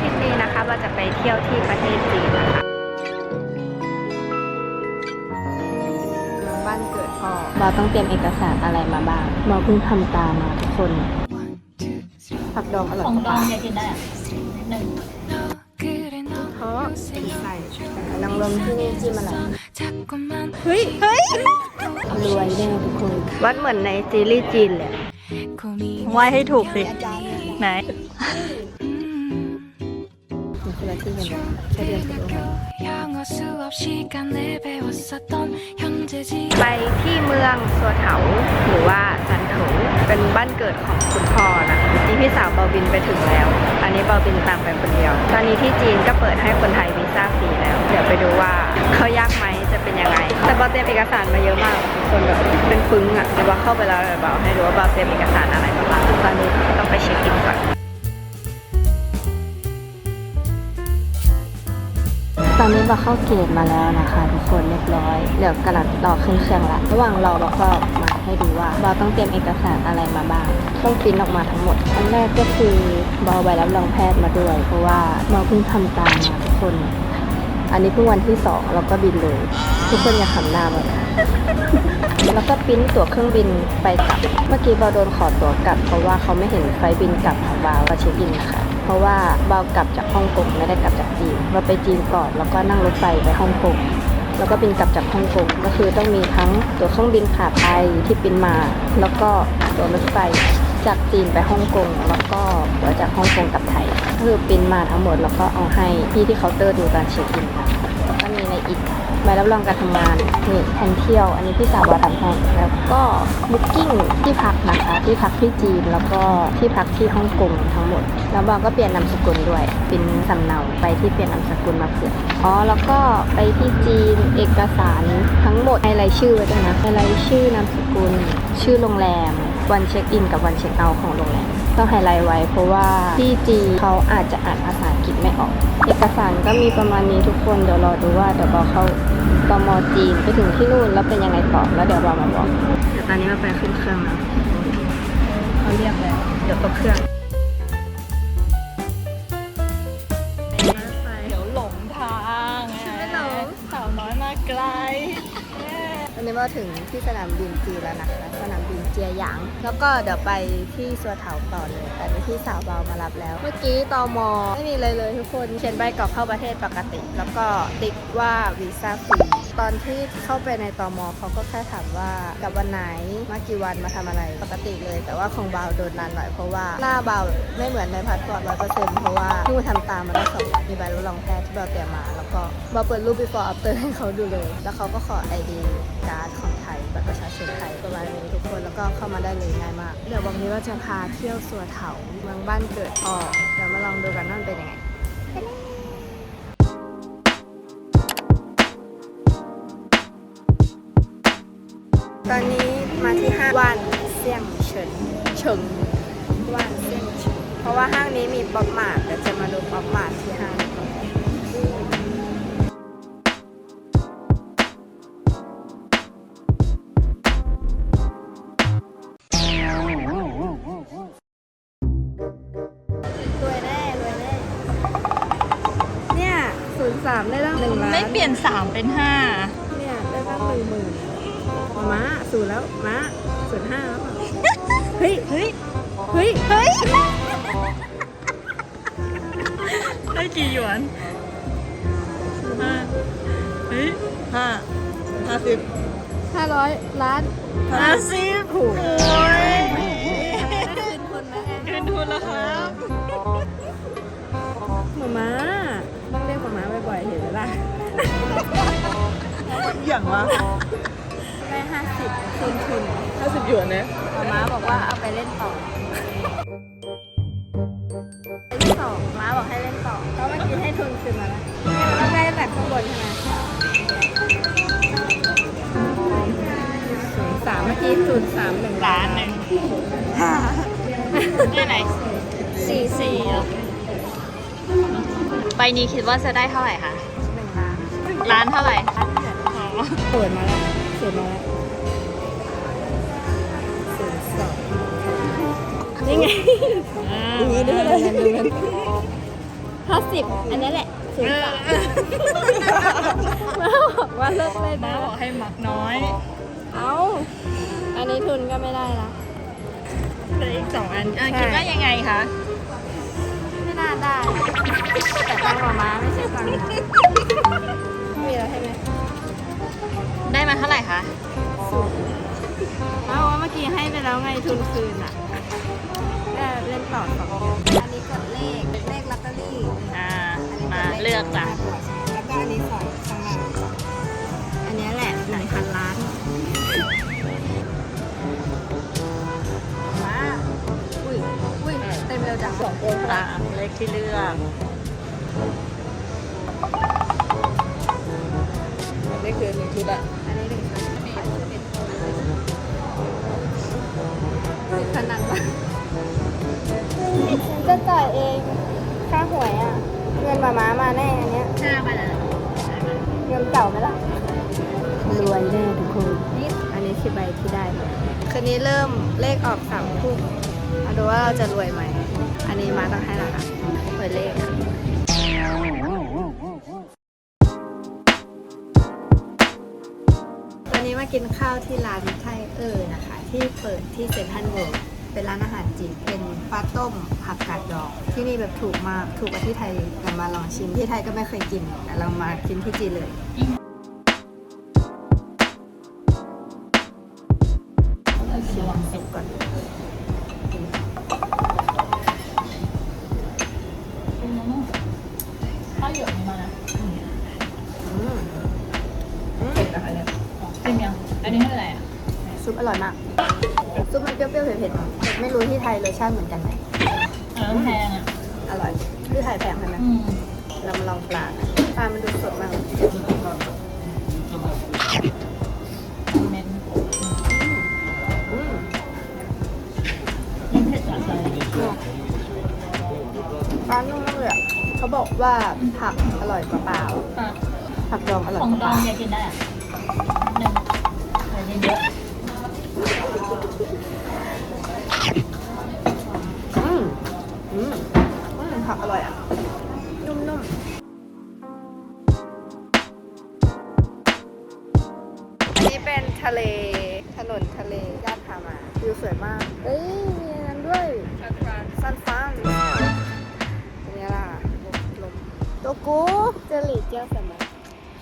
ทริปนี้นะคะเราจะไปเที่ยวที่ประเทศจีนนะคะบ้านเกิดพ่อเราต้องเตรียมเอกสารอะไรมาบ้างเราเพิ่งทำตามมาทุกคนผักดองอร่อยของกว่าดองเนี่ยกินได้อะหนึ่งเพราะสีใส่นางรมที่นี่จิ้มอะไรเฮ้ยเฮ้ยรวยแน่ทุกคนวัดเหมือนในซีรีส์จีนเลยไหว้ให้ถูกสิไหน มีคนละที่กันแค่เดินไปดูไปที่เมืองสัวเถาหรือว่าซันโถเป็นบ้านเกิดของคุณพ่อนะนี่พี่สาวเบาบินไปถึงแล้ว อันนี้เบาบินตามไปคนเดียว ตอนนี้ที่จีนก็เปิดให้คนไทยวีซ่าฟรีแล้ว เดี๋ยวไปดูว่าเขายากไหมจะเป็นยังไง แต่เบาเตรียมเอกสารมาเยอะมากทุกคนแบบเป็นปึ้งอะเดี๋ยวเบาเข้าไปแล้วเดี๋ยวเบาให้ดูว่าเบาเตรียมเอกสารอะไรมาบ้างตอนนี้ต้องไปเช็คอินก่อน อนนี้เราเข้าเกตมาแล้วนะคะ ทุกคนเรียบร้อยเดี๋ยวกำลังรอขึ้นเครื่องละระหว่างรอเราก็มาให้ดูว่าเราต้องเตรียมเอกสารอะไรมาบ้างต้องปริ้นออกมาทั้งหมด อันแรกก็คือเบาใบรับรองแพทย์มาด้วย เพราะว่าเราเพิ่งทำตามมาทุกคน อันนี้เพิ่งวันที่สองเราก็บินเลย ทุกคนอย่าขำหน้ามันแล้วก็ปิ้นตั๋วเครื่องบินไปกลับ เมื่อกี้เบาโดนขอตั๋วกลับ เพราะว่าเขาไม่เห็นไฟบินกลับของเบาก็เช็คอินนะคะ เพราะว่าเบากลับจากฮ่องกงไม่ได้กลับจากจีนเราไปจีนก่อนแล้วก็นั่งรถไฟไปฮ่องกงแล้วก็บินกลับจากฮ่องกงก็คือต้องมีทั้งตั๋วเครื่องบินขาไปที่บินมา แล้วก็ตั๋วรถไฟจากจีนไปฮ่องกงแล้วก็ตั๋วจากฮ่องกงกลับไทยก็คือบินมาทั้งหมดแล้วก็เอาให้พี่ที่เคาน์เตอร์ดูตอนเช็คอินค่ะแล้วก็มีในอีก ใบรับรองการทำงานนี่แผนเที่ยว อันนี้พี่สาววาทำให้แล้วก็บุ๊กิ้งที่พักนะคะที่พักที่จีนแล้วก็ที่พักที่ฮ่องกงทั้งหมด แล้วบางก็เปลี่ยนนามสกุลด้วยเป็นสำเนาไปที่เปลี่ยนนามสกุลมาเผื่ออ๋อแล้วก็ไปที่จีนเอกสารทั้งหมดให้รายชื่อไว้ด้วยนะให้รายชื่อนามสกุล ชื่อโรงแรมวันเช็คอินกับวันเช็คเอาท์ของโรงแรมต้องไฮไลท์ไว้เพราะว่าที่จีเขาอาจจะอ่านภาษา กฤษไม่ออก เอกสารก็มีประมาณนี้ทุกคนเดี๋ยวรอดูว่าเดี๋ยวบอเข้าตมจีนไปถึงที่นู่นแล้วเป็นยังไงต่อแล้วเดี๋ยวบอมาบอกเดี๋ยวตอนนี้มาไปขึ้นเครื่องแล้วเขาเรียกแล้วเดี๋ยวตกเครื่อง ก็ถึงที่สนามบินจีนแล้วนะคะสนามบินเจียหยาง แล้วก็เดี๋ยวไปที่สัวเถาต่อเลยแต่ที่สาวเบามารับแล้ว เมื่อกี้ตอมอไม่มีเลยเลยทุกคนเขียนใบกรอกเข้าประเทศปกติ แล้วก็ติ๊กว่าวีซ่าฟรี ตอนที่เข้าไปในตอมอเขาก็แค่ถามว่ากลับวันไหนมากี่วันมาทำอะไรปกติเลย แต่ว่าของเบาโดนนานหน่อยเพราะว่าหน้าเบาไม่เหมือนในพาสปอร์ตร้อยเปอร์เซ็นต์เพราะว่าเพิ่งมาทำตามมาได้สองมีใบรับรองแพทย์ที่เบาเตรียมมา แล้วก็บาเปิดรูป before after ให้เขาดูเลย แล้วเขาก็ขอ ID การ์ดของไทยบัตรประชาชนไทยประมาณนี้ทุกคนแล้วก็เข้ามาได้เลยง่ายมากเดี๋ยววันนี้เราจะพาเที่ยวสัวเถาเมืองบ้านเกิดออกเดี๋ยวมาลองดูกันว่ามันเป็นยังไงไปเลย ตอนนี้มาที่ห้างว่านเซี่ยงเฉินเฉิงว่านเซียงเฉิงเพราะว่าห้างนี้มีป๊อปมาร์ทแต่จะมาดูป๊อปมาร์ทที่ห้างก่อนรวยแน่รวยแน่เนี่ยศูนย์สามได้แล้วหนึ่งล้าน ไม่เปลี่ยนสามเป็นห้า ม้าศูนย์แล้วม้าศูนย์ห้าแล้วอะเฮ้ย5เฮ้ยเฮ้ยเฮ้ย ได้กี่หยวนห้าเฮ้ยห้าห้าสิบห้าร้อยล้านห้าสิบถูกโอ้ยคืนคนไหมคืนทุนแล้วครับหมาม้าต้องเรียกหมาม้าบ่อยๆเห็นไหมล่ะ อย่างวะ ได้ห้าสิบคืนทุนห้าสิบหยวนนะหมาม้าบอกว่าเอาไปเล่นต่อไปที่สองม้าบอกให้เล่นต่อเพราะเมื่อกี้ให้ทุนคืนมาแล้วเนี่ยมันต้องได้แต่ข้างบนใช่ไหมศูนย์สามเมื่อกี้ศูนย์สามหนึ่งล้านหนึ่งนี่ไหนสี่สี่เหรอใบนี้คิดว่าจะได้เท่าไหร่คะหนึ่งล้านล้านเท่าไหร่ล้านเหรียญอ๋อเปิดมาแล้ว เปิดมาแล้วศูนย์สองนี่ไงอ่าอย่างนี้ด้วยเลยห้าสิบอันนี้แหละศูนย์สามมาบอกว่าเลิกเลยมานะบอกให้มักน้อย เอาอันนี้ทุนก็ไม่ได้ละเหลืออีกสองอันอะใช่คิดว่ายังไงคะไม่น่าได้แต่ตังค์หมาม้าไม่ใช่ตังค์นะมีแล้วใช่ไหม ได้มาเท่าไหร่คะเอาว่าเมื่อกี้ให้ไปแล้วไงทุนคืนอะก็เล่นต่อสองอันนี้กดเลขเลขลอตเตอรี่อ่ามาเลือกจ้ะแล้วก็อันนี้สองข้างหน้าอันนี้แหละหนึ่งพันล้านมาอุ้ยอุ้ยเต็มเร็วจังสองคนตามเลขที่เลือกนี่คือหนึ่งชุดอะ ติดพนันปะฉันจะจ่ายเองค่าหวยอะ เงินมาม้ามาแน่อันเนี้ยห้าไปแล้วเงินเก่าไหมล่ะรวยแน่ทุกคน นี่อันนี้คือใบที่ได้มาคืนนี้เริ่มเลขออกสามทุ่มมาดูว่าเราจะรวยไหม อันนี้มาต้องให้ละค่ะเปิดเลขวันนี้มากินข้าวที่ร้านไทยเออนะคะ ที่เปิดที่เซ็นทรัลเวิลด์ เป็นร้านอาหารจีนเป็นปลาต้มผักกาดดองที่นี่แบบถูกมากถูกกว่าที่ไทยเรามาลองชิมที่ไทยก็ไม่เคยกิน แต่เรามากินที่จีนเลยชิมสุกก่อนข้าวเหนียวนี่มานะอืมอืมกินยังอันนี้เท่าไหร่อะซุปอร่อยมาก ซุปมันเปรี้ยวๆเผ็ดๆแต่ไม่รู้ที่ไทยรสชาติเหมือนกันไหมอันนั้นแพงอะอร่อยที่ไทยแพงใช่ไหมอืมเรามาลองปลากันปลามันดูสดมากเม็ดอืมยังเผ็ดจัดเลยปลานุ่มมากเลยอะเขาบอกว่าผักอร่อยกว่าเปล่าอะผักดองอร่อยของกว่าดเปองล่าอยากกินได้อะ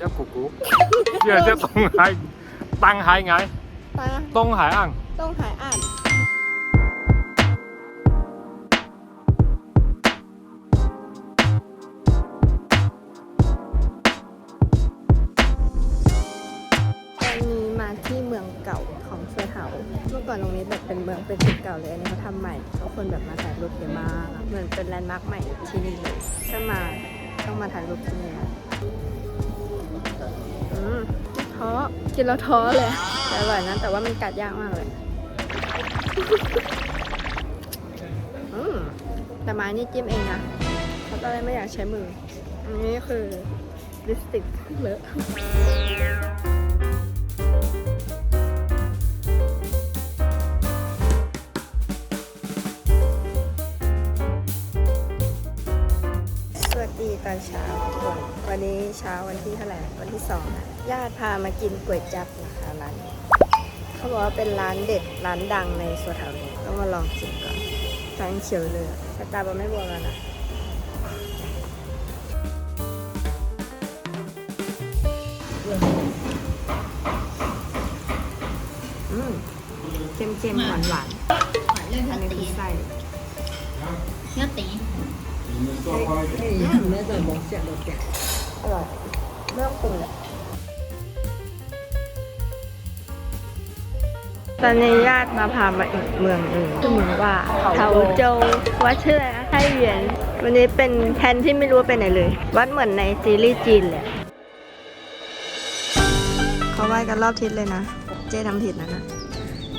เจ้ากูกูเชื่อเจ้าตงหายตังหายไงตังตงหายอ่างตงหายอ่างที่เมืองเก่าของเซอร์เทาเมื่อก่อนตรงนี้แบบเป็นเมืองเป็นตึกเก่าเลยอันนี้เขาทำใหม่ทุกคนแบบมาถ่ายรูปเยอะมากเหมือนเป็นแลนด์มาร์คใหม่ที่นี่ถ้ามาต้องมาถ่ายรูปที่นี่ ท้อ กินแล้วท้อเลยแต่อร่อยนะ แต่ว่ามันกัดยากมากเลย อืมแต่ไม้นี่จิ้มเองนะเพราะตอนแรกไม่อยากใช้มือ อันนี้คือลิปสติกเลอะ ตอนเช้าทุกคนวันนี้เช้าวันที่เท่าไหร่วันที่สองนะญาติพามากินก๋วยจั๊บนะคะร้านนี้เขาบอกว่าเป็นร้านเด็ดร้านดังในโซเทานี้ต้องมาลองชิมก่อนแฟงเขียวเลยแต่ตาบอไม่บวมแล้วนะอืมเค็มๆหวานหวานๆอันนี้คือไส้เนื้อตี อร่อยไม่ต้องปรุงเลยตอนนี้ญาติมาพามาอีกเมืองหนึ่งชื่อเมืองว่าเถาโจววัดชื่ออะไรนะไห่เหวียน วันนี้เป็นแผนที่ไม่รู้ว่าไปไหนเลย วัดเหมือนในซีรีส์จีนเลยเขาไหว้กันรอบทิศเลยนะ เจ๊ทำผิดนะนะ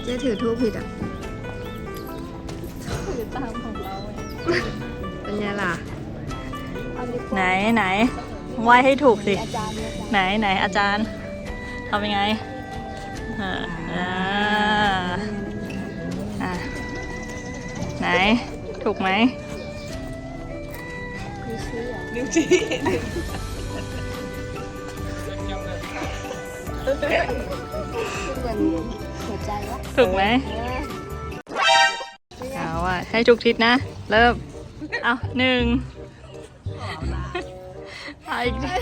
เจ๊ถือทูปผิดอะคือตามของเรา เป็นไงล่ะ ไหนไหนไหว้ให้ถูกสิอาจารย์ไหนไหนอาจารย์ทำยังไงอ่าอ่าอ่าไหน ถูกไหมไม่ใช่ชี้เหรอนิ้วชี้เหมือนหัวใจวะถูกไหมเออเอาอะให้ทุกทิศนะ เริ่ม เอาหนึ่งเอาอีกที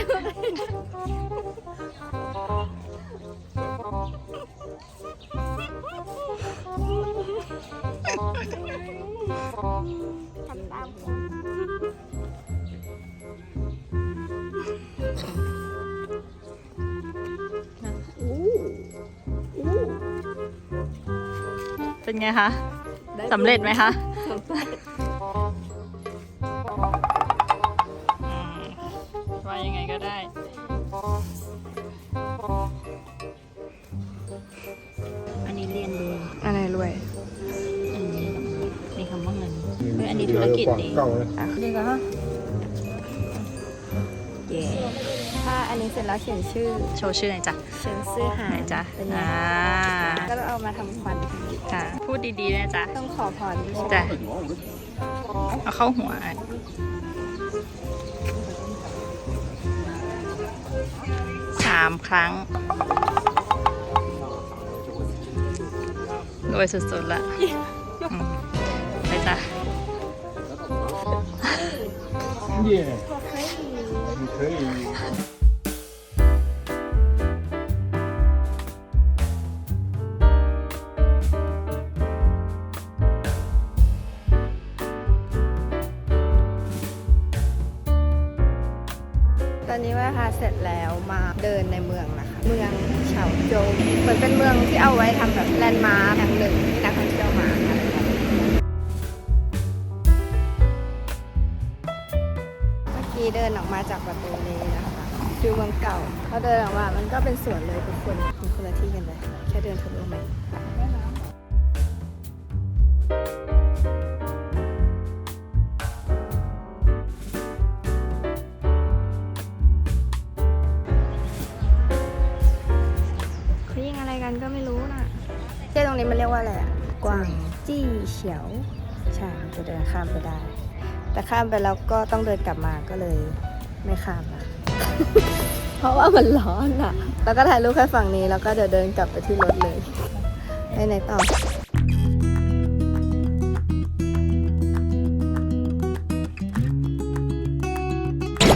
ทำตามผมเป็นไงคะสำเร็จไหมคะ อะไรรวยอันนี้มีคำว่าเงินเฮ้ยอันนี้ธุรกิจดีเก่าเลยนี่ก็เย่ถ้าอันนี้เสร็จแล้วเขียนชื่อโชว์ชื่อหน่อยจ้ะเชิญซื้อหาไหนจ๊ะเป็นไงอ่าก็ต้องเอามาทำควันค่ะพูดดีๆนะจ๊ะต้องขอพรด้วยใช่ไหมจ้ะเอาเข้าหัวสามครั้ง 我也是走了。拜拜。耶我可以你可以。 เมื่เดินออกมาจากประตูนี้นะคะดูเมืองเก่าพอเดินออกมา มันก็เป็นสวนเลยทุกคนมีคนละที่กันเลย แค่เดินทะลุมายิงอะไรกันก็ไม่รู้น่ะเจ้ตรงนี้มันเรียกว่าอะไรอะกวางจี้เฉียว ใช่ จะเดินข้ามไปได้ แต่ข้ามไปแล้วก็ต้องเดินกลับมาก็เลยไม่ข้ามนะเพราะว่ามันร้อนอะ แล้วก็ถ่ายรูปแค่ฝั่งนี้แล้วก็เดี๋ยวเดินกลับไปที่รถเลยไปไหนต่อก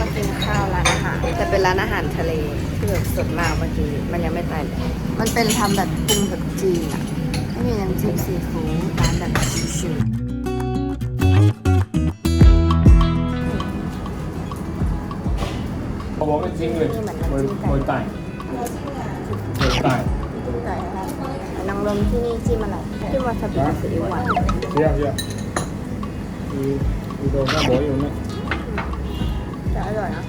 ็กินข้าวร้านอาหารแต่เป็นร้านอาหารทะเลที่แบบสดมากเมื่อกี้มันยังไม่ตายเลยมันเป็นทำแบบปรุงแบบจีนอะ ไม่มีน้ำจิ้มซีฟู้ดร้านแบบชิว 我们精锐，我我带，我带， ๆไก่ค่ะนางรมที่นี่จิ้มอะไรจิ้มวาซาบิกับซีอิ๊วหวาน 这样这样。你你都看我有那。 แต่อร่อยนะ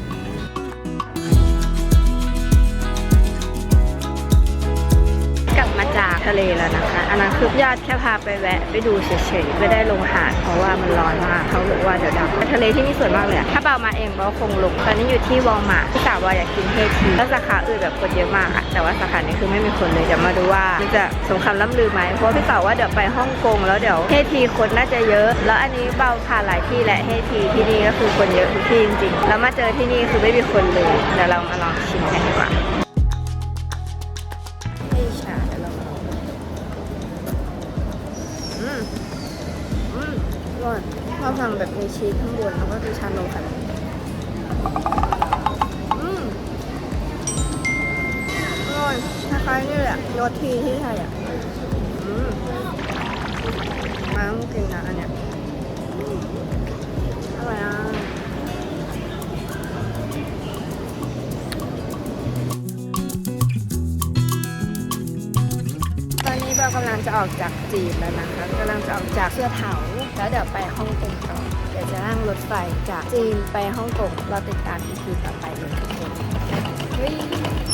ทะเลแล้วนะคะอันนั้นคือญาติแค่พาไปแวะไปดูเฉยๆไม่ได้ลงหาดเพราะว่ามันร้อนมากเขาบอกว่าเดี๋ยวดับทะเลที่นี่สวยมากเลยถ้าเปามาเองเปาคงลงตอนนี้อยู่ที่วอลมาทพี่สาวว่าอยากกินเฮทีแล้วสาขาอื่นแบบคนเยอะมากอะแต่ว่าสาขานี้คือไม่มีคนเลยเดี๋ยวมาดูว่ามันจะสมคำล่ำลือไหมเพราะว่าพี่สาวว่าเดี๋ยวไปฮ่องกงแล้วเดี๋ยวเฮทีคนน่าจะเยอะ แล้วอันนี้เบาผ่านหลายที่แหละเฮทีที่นี่ก็คือคนเยอะทุกที่จริงๆแล้วมาเจอที่นี่คือไม่มีคนเลยเดี๋ยวเรามาลองชิมกันดีกว่า ชีสข้างบนแล้วก็มีชานมค่ะอืมอร่อยคล้ายๆนี่แหละโยทีที่ไทยอะอืมมาต้องกินนะอันเนี้ยอร่อยอะตอนนี้เรากำลังจะออกจากจีนแล้วนะคะกำลังจะออกจากเสื้อเถาแล้วเดี๋ยวไปฮ่องกงต่อเดี๋ยว จะนั่งรถไฟจากจีนไปฮ่องกงเราติดตามอีพีต่อไปเลยทุกคน